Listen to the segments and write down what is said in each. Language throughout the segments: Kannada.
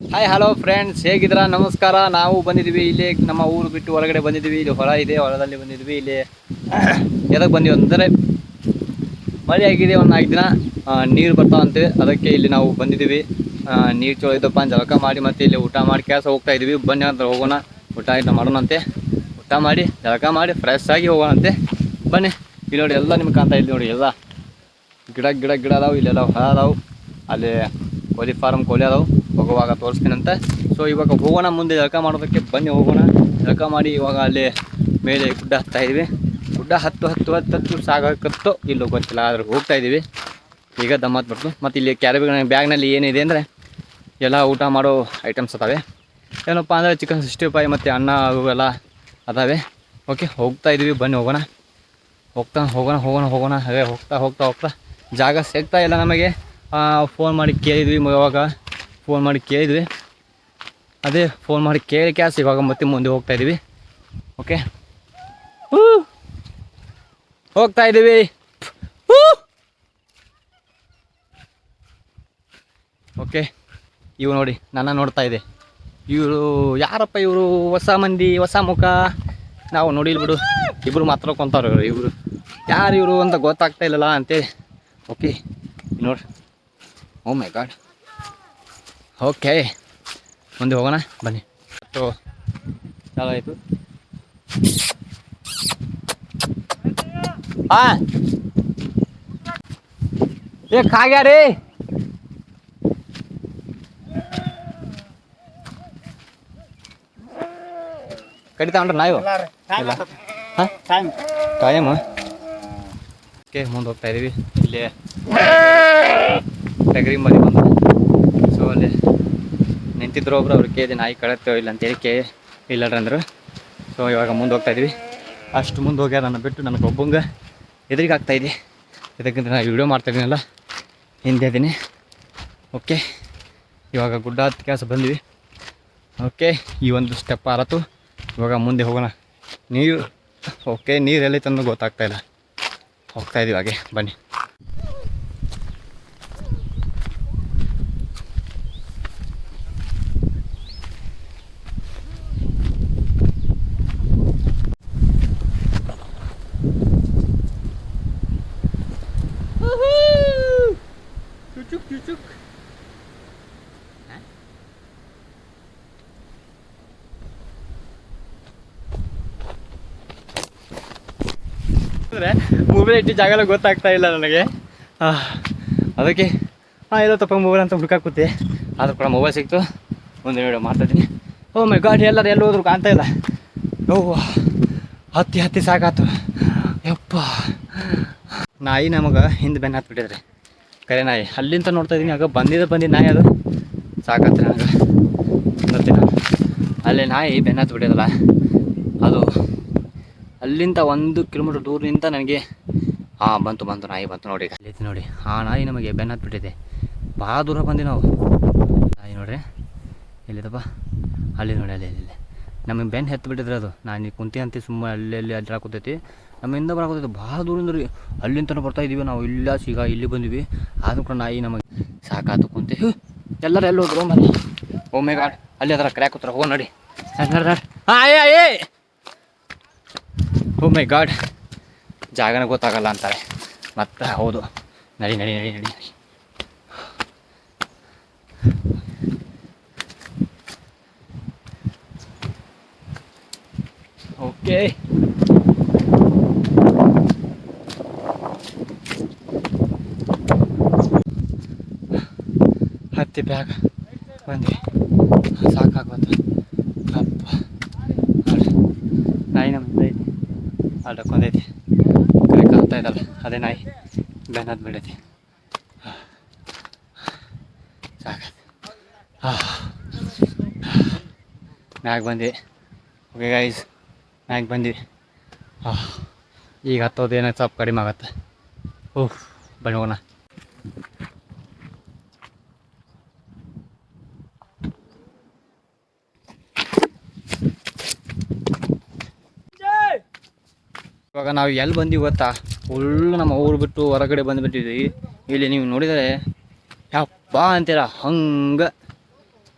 ಹಾಯ್ ಹಲೋ ಫ್ರೆಂಡ್ಸ್ ಹೇಗಿದ್ದೀರಾ? ನಮಸ್ಕಾರ. ನಾವು ಬಂದಿದ್ವಿ ಇಲ್ಲಿ ನಮ್ಮ ಊರು ಬಿಟ್ಟು ಹೊರಗಡೆ ಬಂದಿದ್ವಿ ಇಲ್ಲಿ ಹೊರ ಇದೆ. ಹೊಲದಲ್ಲಿ ಬಂದಿದ್ವಿ ಇಲ್ಲಿ ಎದಕ್ಕೆ ಬಂದಿವಿ ಅಂದರೆ ಮಳೆ ಆಗಿದೆ. ಒಂದು ನಾಲ್ಕು ದಿನ ನೀರು ಬರ್ತಾವಂತೆ ಅದಕ್ಕೆ ಇಲ್ಲಿ ನಾವು ಬಂದಿದ್ದೀವಿ. ನೀರು ಚಲೋ ಇದ್ದಪ್ಪ ಅಂತ ಜಳಕ ಮಾಡಿ ಮತ್ತೆ ಇಲ್ಲಿ ಊಟ ಮಾಡಿ ಕೆಲಸ ಹೋಗ್ತಾ ಇದ್ವಿ. ಬನ್ನಿ ಅಂತ ಹೋಗೋಣ. ಊಟ ಗಿಟ ಮಾಡೋಣಂತೆ. ಊಟ ಮಾಡಿ, ಜಳಕ ಮಾಡಿ ಫ್ರೆಶ್ ಆಗಿ ಹೋಗೋಣಂತೆ. ಬನ್ನಿ. ಇಲ್ಲಿ ನೋಡಿ ಎಲ್ಲ ನಿಮ್ಗೆ ಕಾಣ್ತಾ ಇದ್ದೀವಿ ನೋಡಿ ಎಲ್ಲ. ಗಿಡ ಗಿಡ ಗಿಡ ಅದಾವು. ಇಲ್ಲೆಲ್ಲ ಹೊಲ ಅದಾವು. ಅಲ್ಲಿ ಕೋಳಿ ಫಾರ್ಮ್ ಕೋಳಿ ಅದಾವು. ಹೋಗುವಾಗ ತೋರಿಸ್ತೀನಂತೆ. ಸೊ ಇವಾಗ ಹೋಗೋಣ ಮುಂದೆ ಜಳಕ ಮಾಡೋದಕ್ಕೆ ಬನ್ನಿ ಹೋಗೋಣ. ಜಳಕ ಮಾಡಿ ಇವಾಗ ಅಲ್ಲಿ ಮೇಲೆ ಗುಡ್ಡ ಹತ್ತಾ ಇದ್ದೀವಿ ಗುಡ್ಡ ಹತ್ತು ಹತ್ತು ಹತ್ತು ಹತ್ತು ಸಾಗಕತ್ತೋ ಇಲ್ಲೋ ಗೊತ್ತಿಲ್ಲ, ಆದ್ರೆ ಹೋಗ್ತಾ ಇದ್ದೀವಿ ಈಗ ದಮ್ಮತ್ ಬರ್ತು ಮತ್ತು ಇಲ್ಲಿ ಕ್ಯಾರಿ ಬ್ಯಾಗ್ನಲ್ಲಿ ಏನಿದೆ ಅಂದರೆ ಎಲ್ಲ ಊಟ ಮಾಡೋ ಐಟಮ್ಸ್ ಅದಾವೆ. ಏನಪ್ಪ ಅಂದರೆ ಚಿಕನ್ ಸಿಕ್ಸ್ಟಿ ಫೈವ್ ಮತ್ತು ಅನ್ನ ಅವೆಲ್ಲ ಅದಾವೆ. ಓಕೆ ಹೋಗ್ತಾ ಇದ್ದೀವಿ ಬನ್ನಿ ಹೋಗೋಣ. ಹೋಗ್ತಾ, ಹೋಗೋಣ ಹೋಗೋಣ ಹೋಗೋಣ. ಅದೇ ಹೋಗ್ತಾ ಹೋಗ್ತಾ ಹೋಗ್ತಾ ಜಾಗ ಸಿಗ್ತಾ ಇಲ್ಲ ನಮಗೆ. ಫೋನ್ ಮಾಡಿ ಕೇಳಿದ್ವಿ ಇವಾಗ. ಫೋನ್ ಮಾಡಿ ಕೇಳಿದ್ವಿ. ಅದೇ ಫೋನ್ ಮಾಡಿ ಕೇಳಿ ಕ್ಯಾಸ್ ಇವಾಗ ಮತ್ತೆ ಮುಂದೆ ಹೋಗ್ತಾ ಇದ್ದೀವಿ ಓಕೆ. ಹೋಗ್ತಾ ಇದ್ದೀವಿ ಓಕೆ ಇವು ನೋಡಿ, ನನ್ನ ನೋಡ್ತಾ ಇದೆ. ಇವರು ಯಾರಪ್ಪ ಇವರು? ಹೊಸ ಮಂದಿ, ಹೊಸ ಮುಖ. ನಾವು ನೋಡಿಲ್ ಬಿಡು. ಇಬ್ಬರು ಮಾತ್ರ ಕೊಂತಾರೆ ಇವರು. ಇವರು ಯಾರು ಇವರು ಅಂತ ಗೊತ್ತಾಗ್ತಾ ಇಲ್ಲಲ್ಲ ಅಂತೇಳಿ. ಓಕೆ ನೋಡಿ. ಓ ಮೈ ಗಾಡ್ ಓಕೆ ಮುಂದೆ ಹೋಗೋಣ ಬನ್ನಿ ಸೊ ಚಾಲು ಆಯಿತು ಹಾಂ ಏ ಖಾಗ್ಯಾ ರೀ ಕಡಿತಾ ಉಂಟ್ರ ನಾಯಿವು ಇಲ್ಲ ಹಾಂ ಕಾಯಮ್ಮ ಓಕೆ ಮುಂದೆ ಹೋಗ್ತಾ ಇದೀವಿ ಇಲ್ಲಿ ಟಗರಿ ಮರಿ ಬಂದು ಸೊ ಅಲ್ಲಿ ನಿಂತಿದ್ರು ಒಬ್ರು, ಅವ್ರು ಕೇಳಿದೆ, ನಾಯಿ ಕಳತ್ತೋ ಇಲ್ಲ ಅಂತೇಳಿ ಕೇ ಅಂದರು ಸೊ ಇವಾಗ ಮುಂದೆ ಹೋಗ್ತಾ ಇದ್ವಿ. ಅಷ್ಟು ಮುಂದೆ ಹೋಗ್ಯಾರ ನನ್ನ ಬಿಟ್ಟು ನನಗೆ ಒಬ್ಬಂಗ ಎದುರಿಗೆ ಆಗ್ತಾ ಇದೆ. ಇದಕ್ಕಿಂತ ನಾನು ವಿಡಿಯೋ ಮಾಡ್ತಾ ಇದೀನಲ್ಲ, ಹಿಂದೆ ಇದ್ದೀನಿ ಓಕೆ ಇವಾಗ ಗುಡ್ಡ ಹತ್ತು ಕೆಲಸ ಬಂದ್ವಿ. ಓಕೆ ಈ ಒಂದು ಸ್ಟೆಪ್ ಆರತು ಇವಾಗ ಮುಂದೆ ಹೋಗೋಣ. ನೀರು ಓಕೆ ನೀರು ಎಲ್ಲಿ ತಂದು ಗೊತ್ತಾಗ್ತಾಯಿಲ್ಲ ಹೋಗ್ತಾಯಿದ್ದೀವಿ ಹಾಗೆ. ಬನ್ನಿ. ಅಂದರೆ ಮೊಬೈಲ್ ಇಟ್ಟು ಜಾಗ ಎಲ್ಲ ಗೊತ್ತಾಗ್ತಾ ಇಲ್ಲ ನನಗೆ. ಅದಕ್ಕೆ, ಹಾಂ ಎಲ್ಲ ತಪ್ಪ ಮೊಬೈಲ್ ಅಂತ ಹುಡುಕಾಕುತ್ತೆ ಆದ್ರೂ ಕೂಡ ಮೊಬೈಲ್ ಸಿಕ್ತು. ಒಂದು ವಿಡಿಯೋ ಮಾಡ್ತಾಯಿದ್ದೀನಿ ಓ ಮೈ ಗಾಡಿ ಎಲ್ಲರೂ ಎಲ್ಲಿ ಹೋದ್ರು ಕಾಣ್ತಾ ಇಲ್ಲ. ಓ ಹತ್ತಿ ಹತ್ತಿ ಸಾಕಾತು. ಯಪ್ಪ. ನಾಯಿ ನಮಗೆ ಹಿಂದೆ ಬೆನ್ನ ಹತ್ಬಿಟ್ಟಿದ್ರೆ ಕರೆ ನಾಯಿ. ಅಲ್ಲಿಂದ ನೋಡ್ತಾ ಇದ್ದೀನಿ. ಆಗ ಬಂದಿದ್ದ ಬಂದಿದ್ದ ನಾಯಿ ಅದು. ಸಾಕತ್ತೆ ನನಗೆ. ಅಲ್ಲಿ ನಾಯಿ ಬೆನ್ನ ಹತ್ಬಿಟ್ಟಿದಲ್ಲ ಅದು ಅಲ್ಲಿಂದ ಒಂದು ಕಿಲೋಮೀಟರ್ ದೂರದಿಂದ ನನಗೆ ಹಾಂ ಬಂತು ಬಂತು ನಾಯಿ ಬಂತು ನೋಡಿ ಅಲ್ಲಿತ್ತು ಅಲ್ಲೈತಿ ನೋಡಿ. ಆ ನಾಯಿ ನಮಗೆ ಬೆನ್ನ ಹತ್ಬಿಟ್ಟಿದೆ ಭಾಳ ದೂರ ಬಂದಿ ನಾವು. ನಾಯಿ ನೋಡ್ರಿ. ಎಲ್ಲಿದಪ್ಪ? ಅಲ್ಲಿ ನೋಡಿ, ಅಲ್ಲಿ ಅಲ್ಲಿ ನಮಗೆ ಬೆನ್ನು ಹತ್ಬಿಟ್ಟಿದ್ರೆ ಅದು. ನಾನು ಕುಂತಿ ಅಂತ ಸುಮ್ಮನೆ ಅಲ್ಲಿ ಅಲ್ಲಿ ಅಲ್ಲಿ ಕೂತೈತಿ ನಮ್ಮಿಂದ ಬರಕತ್ತೈತಿ ಭಾಳ ದೂರಿಂದ ರೀ. ಅಲ್ಲಿಂದ ಬರ್ತಾ ಇದೀವಿ ನಾವು. ಇಲ್ಲ ಸಿಗ ಇಲ್ಲಿ ಬಂದಿವಿ. ಆದ್ರೂ ಕೂಡ ನಾಯಿ ನಮಗೆ ಸಾಕಾತು ಕುಂತಿ. ಎಲ್ಲರೂ ಎಲ್ಲಿ ಹೋದ್ರು ಮತ್ತೆ ಒಮ್ಮೆ ಅಲ್ಲಿ ಅದರ ಕ್ರ್ಯಾಕ್ ಕೂತ್ರ ಹೋಗೋ ನೋಡಿ. ಹಾ ಏ! ಓ ಮೈ ಗಾಡ್ ಜಾಗನ ಗೊತ್ತಾಗಲ್ಲ ಅಂತಾರೆ. ಮತ್ತೆ ಹೌದು. ನಡಿ ನಡಿ ನಡಿ ನಡಿ ನಡಿ. ಓಕೆ ಹತ್ತಿ ಬ್ಯಾಗ್ ಬಂದ್ವಿ. ಸಾಕಾಗೋದು ಅಪ್ಪ ನೋಡ್ರಿ ನಾಯಿ ನಮ್ಮ ಐತಿ ಅಡ್ಕೊಂಡೈತಿ ಕರೆ ಕಾಣ್ತಾ ಇದ್ದಲ್ಲ ಅದೇ ನಾಯಿ ಬೆನ್ನದ್ ಬಿಡೈತಿ ಸಾಕ ಮ್ಯಾಗ ಬಂದ್ವಿ ಓಕೆ ಗೈಸ್ ಮ್ಯಾಗ ಬಂದ್ವಿ. ಈಗ ಹತ್ತೋದು ಏನೋ ಸ್ವಲ್ಪ ಕಡಿಮೆ ಆಗತ್ತೆ ಓಹ್ ಬನ್ನಿ ಇವಾಗ ನಾವು ಎಲ್ಲಿ ಬಂದೀವಿ ಗೊತ್ತಾ? ಫುಲ್ ನಮ್ಮ ಊರು ಬಿಟ್ಟು ಹೊರಗಡೆ ಬಂದುಬಿಟ್ಟಿದ್ವಿ. ಇಲ್ಲಿ ನೀವು ನೋಡಿದರೆ, ಯಪ್ಪ ಅಂತೀರ, ಹಂಗೆ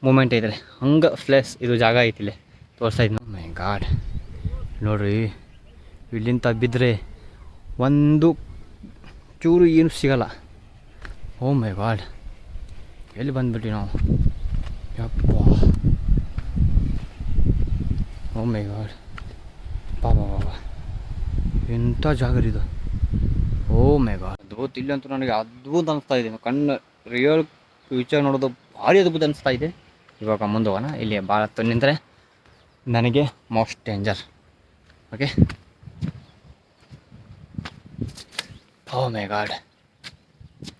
ಮೂಮೆಂಟ್ ಐತ್ರಿ ಹಂಗೆ ಪ್ಲೇಸ್ ಇದು ಜಾಗ ಐತಿ ಇಲ್ಲಿ. ತೋರಿಸ್ತಾ ಇದ್ನ? ಮೈ ಗಾಡ್ ನೋಡ್ರಿ, ಇಲ್ಲಿಂದ ಬಿದ್ದರೆ ಒಂದು ಚೂರು ಏನು ಸಿಗಲ್ಲ. ಓ ಮೈ ಗಾಡ್ ಎಲ್ಲಿ ಬಂದ್ಬಿಟ್ವಿ ನಾವು? ಯಪ್ಪ. ಓ ಮೈ ಗಾಡ್ ಬಾ ಬಾ ಬಾ. ಎಂಥ ಜಾಗ ಇದು? ಓ ಮೇಘ ಅದ್ಭುತ ಇಲ್ಲಂತೂ ನನಗೆ ಅದ್ಭುತ ಅನಿಸ್ತಾ ಇದೆ. ಕಣ್ಣು ರಿಯಲ್ ಫ್ಯೂಚರ್ ನೋಡೋದು ಭಾರಿ ಅದ್ಭುತ ಅನಿಸ್ತಾ ಇದೆ. ಇವಾಗ ಮುಂದೆ ಹೋಗೋಣ ಇಲ್ಲಿ ಭಾಳ ಹೊತ್ತು ನನಗೆ most danger okay oh my god.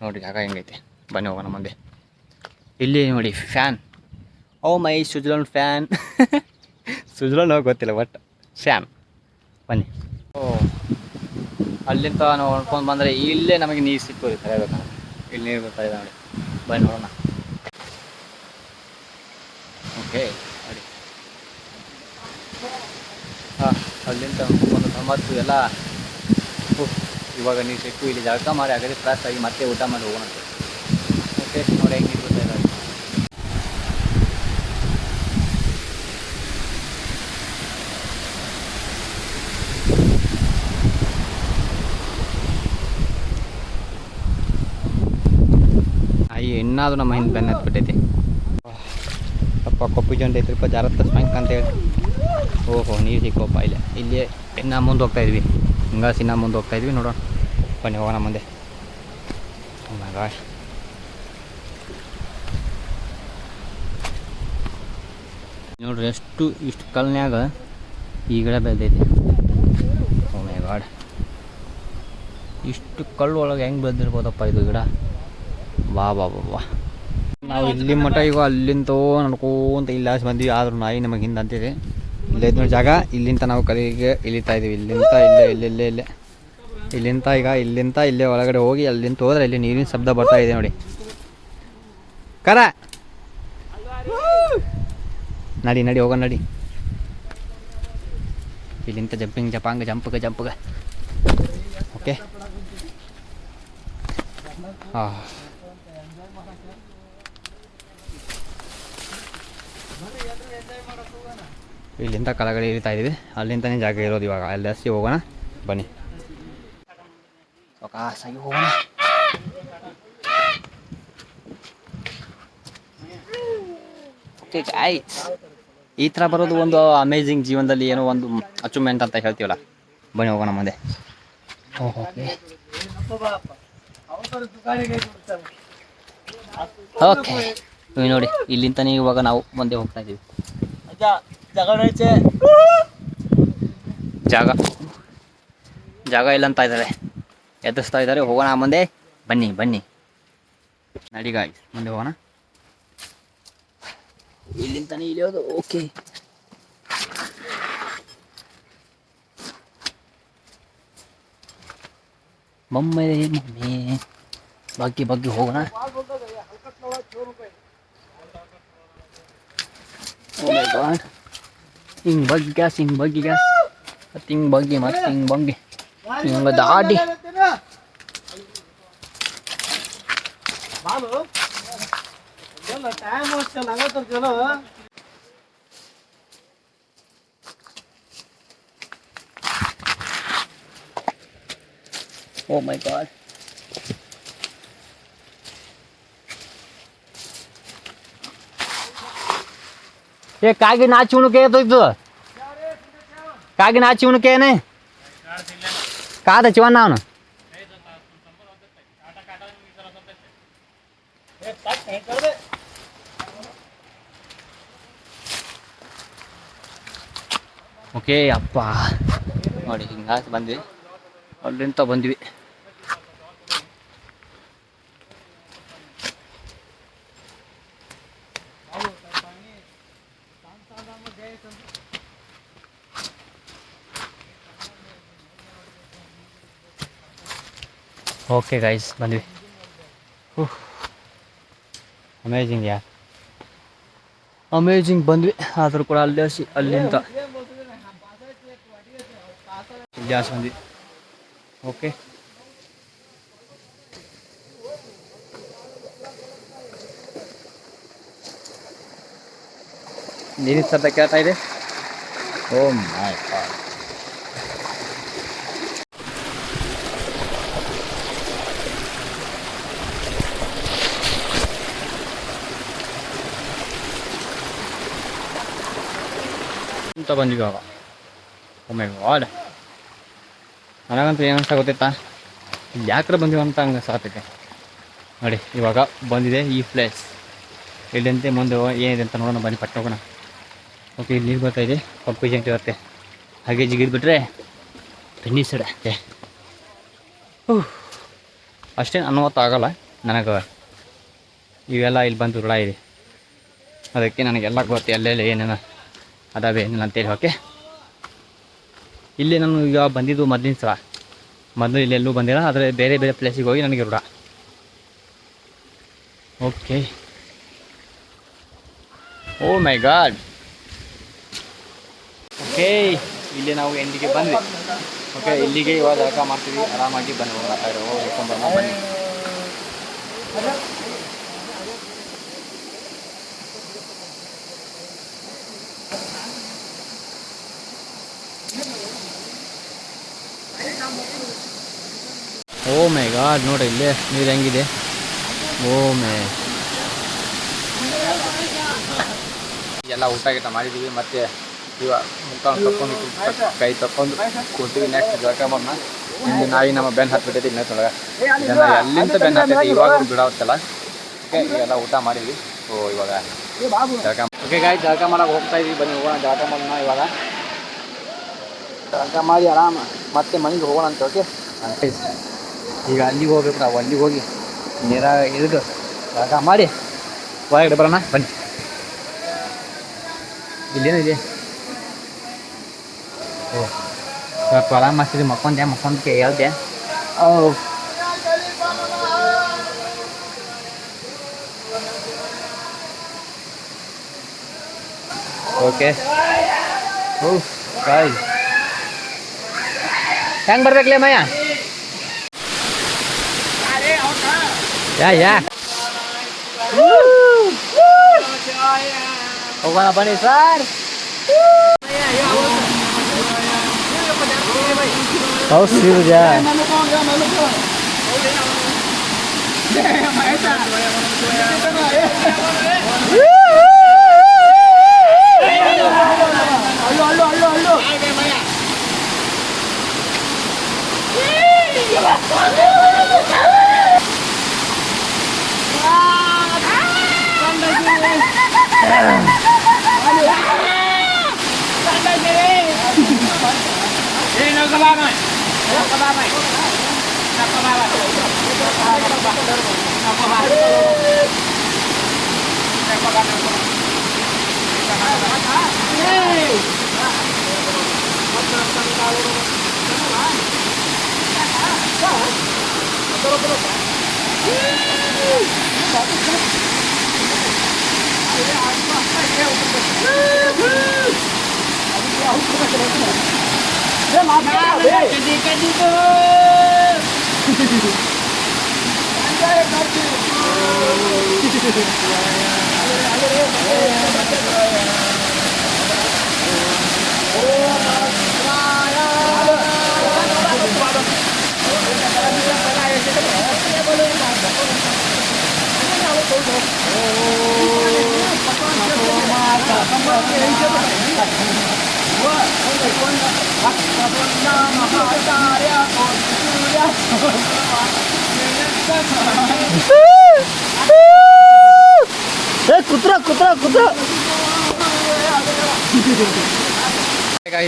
ನೋಡಿ, ಜಾಗ ಹೆಂಗೈತೆ. ಬನ್ನಿ, ಹೋಗೋಣ ಮುಂದೆ. ಇಲ್ಲಿ ನೋಡಿ ಫ್ಯಾನ್ ಓ ಮೈ ಸುಜಲನ್ ಫ್ಯಾನ್ ಸುಜಲನ್ ಹೋಗಿ ಗೊತ್ತಿಲ್ಲ ಬಟ್ ಫ್ಯಾನ್ ಬನ್ನಿ. ಅಲ್ಲಿಂದ ನಾವು ನೋಡ್ಕೊಂಡು ಬಂದರೆ ಇಲ್ಲೇ ನಮಗೆ ನೀರು ಸಿಕ್ಕೋದು ಕರೆಯಬೇಕಂದ್ರೆ ಇಲ್ಲಿ ನೀರು ಬರ್ತಾ ಇದೆ ನೋಡಿ. ಬನ್ನಿ ನೋಡೋಣ. ಓಕೆ ನೋಡಿ. ಹಾಂ, ಅಲ್ಲಿಂದ ಒಂದು ತೊಂಬತ್ತು ಎಲ್ಲ ಇವಾಗ ನೀರು ಸಿಕ್ಕು, ಇಲ್ಲಿ ಜಳಕ ಮಾಡಿ ಆಗದೆ ಫ್ರೆಶ್ ಆಗಿ ಮತ್ತೆ ಊಟ ಮಾಡಿ ಹೋಗೋಣ ಓಕೆ ನೋಡಿ ಹೆಂಗೆ ನೀರು ಬರ್ತಾ ಇದ್ದಾರೆ ಅಯ್ಯ, ಇನ್ನಾದರೂ ನಮ್ಮ ಹಿಂದೆ ಬೆನ್ನ ಹತ್ಬಿಟ್ಟೈತಿ ಅಪ್ಪ, ಕೊಪ್ಪು ಜೊಂಡ ಐತ್ರಿಪ್ಪ ಜಾರತ್ತ ಸ್ವಂಕ್ ಅಂತ ಹೇಳಿ ಓಹೋ, ನೀರು ಸಿಕ್ಕೋಪ್ಪ ಇಲ್ಲ. ಇಲ್ಲಿ ಇನ್ನ ಮುಂದೆ ಹೋಗ್ತಾ ಇದ್ವಿ. ಹಿಂಗಾಸಿ ಇನ್ನ ಮುಂದೆ ಹೋಗ್ತಾ ಇದ್ವಿ ನೋಡೋಣ. ಬನ್ನಿ ಹೋಗೋಣ ಮುಂದೆ. ನೋಡ್ರಿ ಎಷ್ಟು ಇಷ್ಟು ಕಲ್ನ್ಯಾಗ ಈ ಗಿಡ ಬೆಳೆದೈತಿ. ಓ ಮೈ ಗಾಡ್. ಇಷ್ಟು ಕಲ್ಲು ಒಳಗೆ ಹೆಂಗೆ ಬೆಳೆದಿರ್ಬೋದಪ್ಪ ಇದು ಗಿಡ? ಬಾ ಬಾ ಬಾ ಬಾ ನಾವು ಇಲ್ಲಿ ಮಠ ಈಗ ಅಲ್ಲಿಂದ ನಡ್ಕೊಂತ ಇಲ್ಲ ಬಂದ್ವಿ. ಆದ್ರೂ ನಾಯಿ ನಮಗೆ ಹಿಂದೆ ಅಂತಿದೆ. ಇಲ್ಲೇ ಐತೆ ನೋಡಿ ಜಾಗ. ಇಲ್ಲಿಂದ ನಾವು ಕಲಿಗೆ ಇಳಿತಾ ಇದೀವಿ ಇಲ್ಲಿಂದ ಇಲ್ಲೇ ಇಲ್ಲೇ ಇಲ್ಲೇ ಇಲ್ಲೇ. ಇಲ್ಲಿಂದ ಈಗ ಇಲ್ಲಿಂದ ಇಲ್ಲೇ ಒಳಗಡೆ ಹೋಗಿ ಅಲ್ಲಿಂದ ಹೋದ್ರೆ ಇಲ್ಲಿ ನೀರಿನ ಶಬ್ದ ಬರ್ತಾ ಇದೆ ನೋಡಿ. ಕರ! ನಡಿ ನಡಿ, ಹೋಗೋಣ, ನಡಿ. ಇಲ್ಲಿಂದ ಜಂಪಿಂಗ್ ಜಪಾಂಗ, ಜಂಪಗ ಜಂಪಗ. ಓಕೆ ಹಾಂ ಇಲ್ಲಿಂದ ಕೆಳಗಡೆ ಇಳಿತಾ ಇದೀವಿ ಅಲ್ಲಿಂದನೇ ಜಾಗ ಇರೋದು ಇವಾಗ. ಅಲ್ಲಿ ಜಾಸ್ತಿ ಹೋಗೋಣ. ಬನ್ನಿ. ಸಾಗಿ ಹೋಗೋಣ. ಈ ಥರ ಬರೋದು ಒಂದು ಅಮೇಝಿಂಗ್ ಜೀವನದಲ್ಲಿ ಏನೋ ಒಂದು ಅಚೀವ್ಮೆಂಟ್ ಅಂತ ಹೇಳ್ತೀವಲ್ಲ. ಬನ್ನಿ ಹೋಗೋಣ ಮುಂದೆ. ಓಕೆ ಓಕೆ ಇವ್ ನೋಡಿ ಇಲ್ಲಿಂದನೇ ಇವಾಗ ನಾವು ಮುಂದೆ ಹೋಗ್ತಾ ಇದೀವಿ. ಜಾಗ ಜಾಗ. ಇಲ್ಲ ಅಂತ ಇದ್ದಾರೆ ಎದುರಿಸ್ತಾ ಇದ್ದಾರೆ ಹೋಗೋಣ ಮುಂದೆ. ಬನ್ನಿ ಬನ್ನಿ. ನಡಿ ಗಾಯ್ ಮುಂದೆ ಹೋಗೋಣ. ಇಲ್ಲಿಂತಾನೆ ಇಳಿಯೋದು. Okay mummy mummy. ಬಗ್ಗಿ ಬಗ್ಗಿ ಹೋಗೋಣ. Oh my god. ಹಿಂಗ್ ಬಗ್ಗಿ ಗ್ಯಾಸ್ ಹಿಂಗ್ ಬಗ್ಗಿ ಗ್ಯಾಸ್ ಮತ್ತೆ ಹಿಂಗ್ ಬಗ್ಗಿ ಮತ್ತೆ ಹಿಂಗ್ ಬಗ್ಗಿ ಹಿಂಗ ದಾಟಿ ಓ ಮೈ ಗಾಡ್ ఏ కాగి ನಾಚುಣಕ್ಕೆ ಏತೋಯ್ತು ಕಾಗಿ ನಾಚುಣಕ್ಕೆ ಏನೇ ಕಾದ ಚಿವಣ್ಣ ಅವನು ಓಕೆ ಅಪ್ಪ ನೋಡಿ ಹಿಂಗಾಗಿ ಬಂದ್ವಿ ಅಲ್ಲಿಂತ ಬಂದ್ವಿ ಓಕೆ ಗೈಸ್ ಬಂದ್ವಿ ಅಮೇಜಿಂಗ್ ಯಾರ್ ಅಮೇಜಿಂಗ್ ಬಂದ್ವಿ ಆದರೂ ಕೂಡ ಅಲ್ಲಿ ಹಸಿ ಅಲ್ಲಿಂದ ಇಲ್ಲಿ ಹಾಸಿ ಬಂದ್ವಿ ಓಕೆ ನೀರಿನ ಶಬ್ದ ಕೇಳ್ತಾ ಇದೆ ಓ ಮೈ ಅಂತ ಬಂದ್ವಿ ಇವಾಗ ಒಮ್ಮೆ ಗಾಡ್ ನನಗಂತೂ ಏನು ಅನ್ಸ ಗೊತ್ತೈತಾ ಇಲ್ಲಿ ಯಾಕ್ರೆ ಬಂದಿವಂತ ಹಂಗೆ ಸಾತೈತೆ ನೋಡಿ ಇವಾಗ ಬಂದಿದೆ ಈ ಪ್ಲೇಸ್ ಇಲ್ಲಿಂತೆ ಮುಂದೆ ಏನಿದೆ ಅಂತ ನೋಡೋಣ ಬನ್ನಿ ಪಟ್ಟ ಓಕೆ ಇಲ್ಲಿ ನೀರು ಬರ್ತಾ ಇದೆ ಪಂಪು ಜಂಕ್ ಇರುತ್ತೆ ಹಾಗೆ ಜಿಗಿದ್ಬಿಟ್ರೆ ಬೆನ್ನಿ ಸಡತ್ತೆ ಅಷ್ಟೇನು ಅನುಮತ ಆಗಲ್ಲ ನನಗೆ ಇವೆಲ್ಲ ಇಲ್ಲಿ ಬಂದು ಋಣ ಇದೆ ಅದಕ್ಕೆ ನನಗೆಲ್ಲ ಗೊತ್ತು ಎಲ್ಲೆಲ್ಲ ಏನೇನು ಅದಾವೆ ಅಂತೇಳಿ ಓಕೆ? ಇಲ್ಲಿ ನಾನು ಈಗ ಬಂದಿದ್ದು ಮೊದಲಿನ ಸಲ ಮೊದಲು ಇಲ್ಲಿ ಎಲ್ಲೂ ಬಂದಿಲ್ಲ, ಆದರೆ ಬೇರೆ ಬೇರೆ ಪ್ಲೇಸಿಗೆ ಹೋಗಿ ನನಗೆ ರೂಢ. Okay. Oh my god. Okay, ಇಲ್ಲಿ ನಾವು ಎಂಡಿಗೆ ಬಂದ್ವಿ. ಓಕೆ, ಇಲ್ಲಿಗೆ ಇವಾಗ ಜಳಕ ಮಾಡ್ತೀವಿ. ಆರಾಮಾಗಿ ಬನ್ನಿ ಹೋಗ್ಕೊಂಬರೋಣ ಬನ್ನಿ ಓ ಮೈ ಗಾಡ್ ನೋಡಿ ಇಲ್ಲೇ, ನೀರು ಹೆಂಗಿದೆ? ಓ ಮೇ ಎಲ್ಲ ಊಟ ಗೀಟ ಮಾಡಿದೀವಿ, ಮತ್ತೆ ಇವಾಗ ಮುಖ ತಕ್ಕೊಂಡು ಕೈ ತಕೊಂಡು ಕೂತೀವಿ ನೆಕ್ಸ್ಟ್ ಮಾಡೋಣ ಇಲ್ಲಿ ನಾಯಿ ನಮ್ಮ ಬೆನ್ ಹತ್ಬಿಟ್ಟೈತಿ ಇನ್ನೊತ್ತೊಳಗೆ ಜನ ಎಲ್ಲಿಂದ ಬೆನ್ನು ಹತ್ತೈತಿ ಇವಾಗ ಬಿಡಾವತ್ತಲ್ಲ? ಓಕೆ ಊಟ ಮಾಡಿದ್ವಿ. ಓ ಇವಾಗ ಜಳಕ ಓಕೆ ಗಾಯ್ ಜಳಕ ಮಾಡಕ್ಕೆ ಹೋಗ್ತಾ ಇದೀವಿ. ಬನ್ನಿ, ಹೋಗೋಣ ಜಳಕ ಮಾಡೋಣ ಇವಾಗ. ಜಳಕ ಮಾಡಿ ಆರಾಮ. ಮತ್ತೆ ಮನೆಗೆ ಹೋಗೋಣ ಅಂತ ಓಕೆ ಈಗ ಅಲ್ಲಿಗೆ ಹೋಗ್ಬೇಕು ನಾವು ಅಲ್ಲಿಗೆ ಹೋಗಿ ನೇರ ಇಳಿದು ಜಳಕ ಮಾಡಿ ಒಳಗಡೆ ಬರೋಣ ಬನ್ನಿ ಇಲ್ಲೇನಿದೆ ಓ ಸ್ವಲ್ಪ ಆರಾಮ ಮಾಡ್ತಿದ್ದೆ ಮಕ್ಕೊಂದೆ ಮಕ್ಕೊಂದಕ್ಕೆ ಹೇಳ್ದೆ ಓ ಓಕೆ ಓ ಕಾಯ್ ಹೆಂಗೆ ಬರ್ಬೇಕಲೇ Mayya Yeah, yeah. Woo! Woo! Kau kan apa nih, Sar? Kau sih ya. Yeah. Sino ka ba, man? Sino ka ba, man? Sino ka ba, man? Sino ka ba, man? Sino ka ba, man? Sino sa talo Oh, ಕುತ್ರ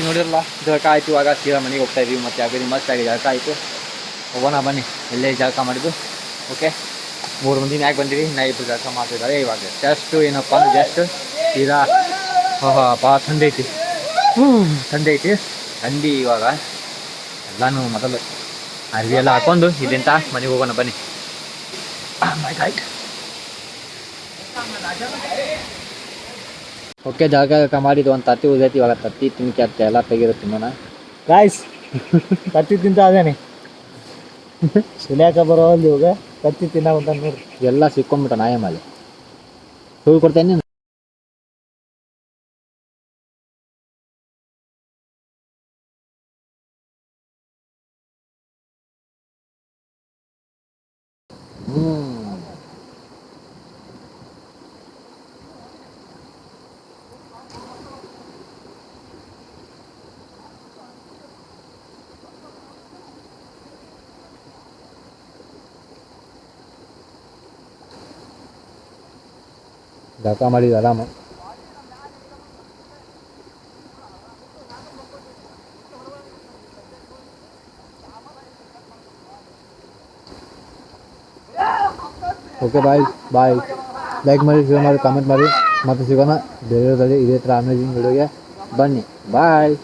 ನೋಡಿರಲ್ಲ ಜಳಕ ಆಯ್ತು, ಇವಾಗ ಸೀದಾ ಮನೆಗೆ ಹೋಗ್ತಾ ಇದೀವಿ, ಮತ್ತೆ ಯಾಕೆ ಮಸ್ತ್ ಆಗಿ ಜಳಕ ಆಯ್ತು. ಹೋಗೋಣ, ಬನ್ನಿ. ಎಲ್ಲೇ ಜಳಕ ಮಾಡಿದ್ದು. ಓಕೆ ಮೂರು ಮಂದಿ ಯಾಕೆ ಬಂದಿರಿ ನಾ ಇಬ್ಬರು ಕೆಲಸ ಮಾಡ್ತಿದ್ದಾರೆ. ಇವಾಗ ಜಸ್ಟ್ ಏನಪ್ಪ ಅಂದ್ರೆ ಜಸ್ಟ್ ಸೀದಾ ಭಾಳ ಥಂಡಿ ಐತಿ. ಹ್ಞೂ ಥಂಡಿ ಐತಿ. ಥಂಡಿ ಇವಾಗ ಎಲ್ಲಾನು ಮೊದಲು ಅರ್ವಿ ಎಲ್ಲ ಹಾಕೊಂಡು ಇಲ್ಲಿಂದ ಮನೆಗೆ ಹೋಗೋಣ ಬನ್ನಿ. ಓಕೆ ಜಾಗ ಮಾಡಿದ್ದು ಒಂದು ತತ್ತಿ ಉದೈತಿ ಇವಾಗ ತತ್ತಿ ತಿನ್ಕೆ ಆಗ್ತಾ ಎಲ್ಲ ತೆಗಿರೋ ತಿನ್ನೋಣ. ಗಾಯ್ಸ್ ತತ್ತಿ ತಿಂತ ಅದೇನೆ ಸುಲಿಯಾಕ ಬರೋ ಅಲ್ಲಿ ಇವಾಗ. ಕತ್ತಿ ತಿನ್ನ ಅಂತ ನೋಡ್ರಿ ಎಲ್ಲ ಸಿಕ್ಕೊಂಬಿಟ್ಟ ನಾಯ ಮೇಲೆ ಹೋಗಿ ಕೊಡ್ತೇನೆ ಜಳಕ ಮಾಡಿ ಆರಾಮ ಓಕೆ ಬಾಯ್ ಬಾಯ್ ಲೈಕ್ ಮಾಡಿ ಶೇರ್ ಮಾಡಿ ಕಾಮೆಂಟ್ ಮಾಡಿ ಮತ್ತೆ ಸಿಗೋಣ ಬೇರೆಯವರಲ್ಲಿ ಇದೇ ಥರ ಅಮೇಜಿಂಗ್ ವಿಡಿಯೋಗೆ ಬನ್ನಿ ಬಾಯ್